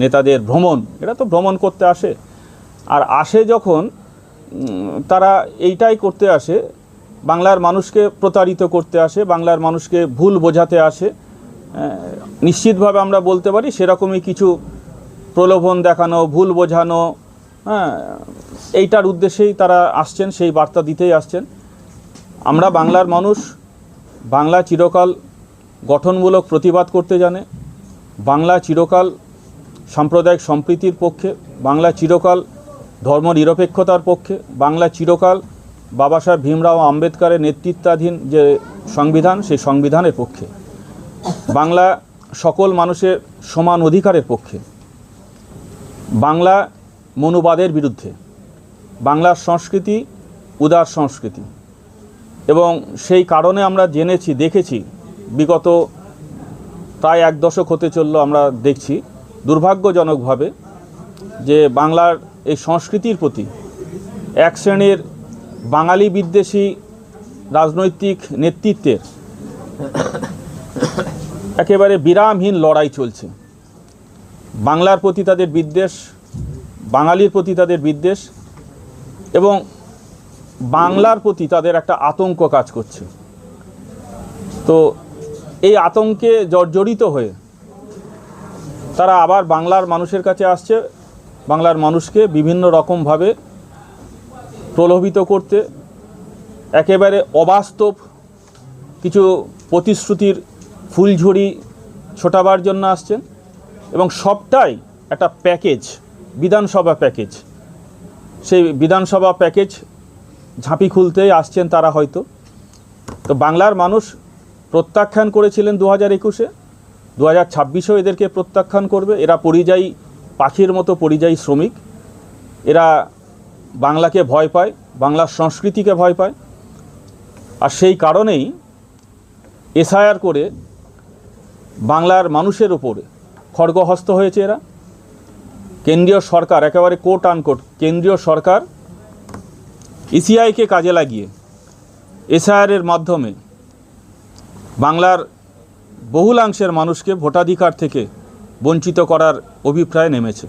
নেতাদের ভ্রমণ এটা তো ভ্রমণ করতে আসে। আর আসে যখন তারা এইটাই করতে আসে, বাংলার মানুষকে প্রতারিত করতে আসে, বাংলার মানুষকে ভুল বোঝাতে আসে। নিশ্চিতভাবে আমরা বলতে পারি সেরকমই কিছু প্রলোভন দেখানো, ভুল বোঝানো হ্যাঁ এইটার উদ্দেশ্যেই তারা আসছেন, সেই বার্তা দিতেই আসছেন। আমরা বাংলার মানুষ, বাংলা চিরকাল গঠনমূলক প্রতিবাদ করতে জানে, বাংলা চিরকাল সাম্প্রদায়িক সম্প্রীতির পক্ষে, বাংলা চিরকাল ধর্ম নিরপেক্ষতার পক্ষে, বাংলা চিরকাল বাবা সাহেব ভীমরাও আম্বেদকরের নেতৃত্বাধীন যে সংবিধান, সেই সংবিধানের পক্ষে। বাংলা সকল মানুষের সমান অধিকারের পক্ষে। বাংলা মনুবাদের বিরুদ্ধে। বাংলার সংস্কৃতি উদার সংস্কৃতি। এবং সেই কারণে আমরা জেনেছি, দেখেছি, বিগত প্রায় এক দশক হতে চলল আমরা দেখছি। দুর্ভাগ্যজনকভাবে যে বাংলার এই সংস্কৃতির প্রতি এক শ্রেণির বাঙালি বিদ্বেষী রাজনৈতিক নেতৃত্বের একেবারে বিরামহীন লড়াই চলছে। বাংলার প্রতি তাদের বিদ্বেষ, বাঙালির প্রতি তাদের বিদ্বেষ এবং বাংলার প্রতি তাদের একটা আতঙ্ক কাজ করছে। তো এই আতঙ্কে জর্জরিত হয়ে তারা আবার বাংলার মানুষের কাছে আসছে, বাংলার মানুষকে বিভিন্ন রকমভাবে প্রলোভিত করতে, একেবারে অবাস্তব কিছু প্রতিশ্রুতির ফুলঝুরি ছোটাবার জন্য আসছেন এবং সবটাই একটা প্যাকেজ, বিধানসভা প্যাকেজ। সেই বিধানসভা প্যাকেজ ঝাঁপি খুলতেই আসছেন তারা হয়তো। তো বাংলার মানুষ প্রত্যাখ্যান করেছিলেন দু হাজার একুশে। দু হাজার ছাব্বিশেও এদেরকে প্রত্যাখ্যান করবে। এরা পরিযায়ী, পাখির মতো পরিযায়ী শ্রমিক। এরা বাংলাকে ভয় পায়, বাংলার সংস্কৃতিকে ভয় পায়। আর সেই কারণেই এসআইআর করে বাংলার মানুষের ওপরে খড়গহস্ত হয়েছে এরা। কেন্দ্রীয় সরকার, একেবারে কোট আনকোট কেন্দ্রীয় সরকার ইসিআইকে কাজে লাগিয়ে এসআইআরের মাধ্যমে বাংলার বহুলাংশের মানুষকে ভোটাধিকার থেকে বঞ্চিত করার অভিপ্রায় নেমেছে।